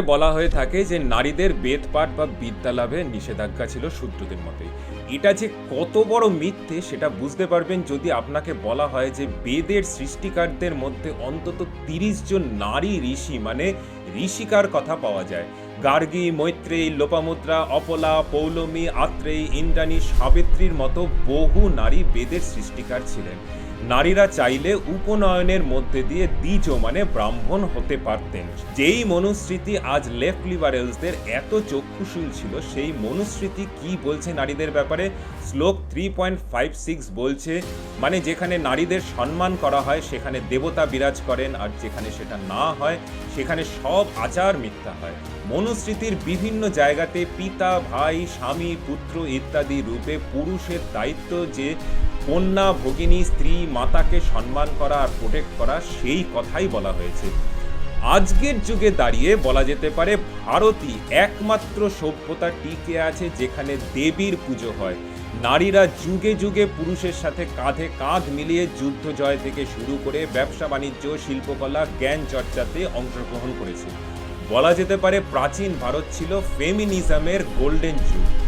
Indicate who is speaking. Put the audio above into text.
Speaker 1: বলা হয়ে থাকে যে নারীদের বেদপাঠ বা বিদ্যা লাভে নিষেধাজ্ঞা ছিল শূদ্রদের মতে। এটা যে কত বড় মিথ্যে সেটা বুঝতে পারবেন যদি আপনাকে বলা হয় যে বেদের সৃষ্টিকারদের মধ্যে অন্তত তিরিশ জন নারী ঋষি মানে ঋষিকার কথা পাওয়া যায়। গার্গী, মৈত্রেয়ী, লোপামুদ্রা, অপলা, পৌলমী, আত্রেয়ী, ইন্দ্রাণী, সাবিত্রীর মতো বহু নারী বেদের সৃষ্টিকার ছিলেন। নারীরা চাইলে উপনয়নের মধ্যে দিয়ে দ্বিজ মানে ব্রাহ্মণ হতে পারতেন। যেই মনুস্মৃতি আজ লেফট লিবারেলসদের এত চক্ষুশীল ছিল, সেই মনুস্মৃতি কি বলছে নারীদের ব্যাপারে? শ্লোক থ্রি পয়েন্ট ফাইভ সিক্স বলছে মানে যেখানে নারীদের সম্মান করা হয়, সেখানে দেবতা বিরাজ করেন, আর যেখানে সেটা না হয়, সেখানে সব আচার মিথ্যা হয়। মনুস্মৃতির বিভিন্ন জায়গাতে পিতা, ভাই, স্বামী, পুত্র ইত্যাদি রূপে পুরুষের দায়িত্ব যে কন্যা ভগিনী স্ত্রী মাতাকে সম্মান করা আর প্রোটেক্ট করা সেই কথাই বলা হয়েছে। আজকের যুগে দাঁড়িয়ে বলা যেতে পারে ভারতই একমাত্র সভ্যতা টিকে আছে যেখানে দেবীর পুজো হয়। নারীরা যুগে যুগে পুরুষের সাথে কাঁধে কাঁধ মিলিয়ে যুদ্ধ জয় থেকে শুরু করে ব্যবসা, বাণিজ্য, শিল্পকলা, জ্ঞান চর্চাতে অংশগ্রহণ করেছে। বলা যেতে পারে প্রাচীন ভারত ছিল ফেমিনিজমের গোল্ডেন যুগ।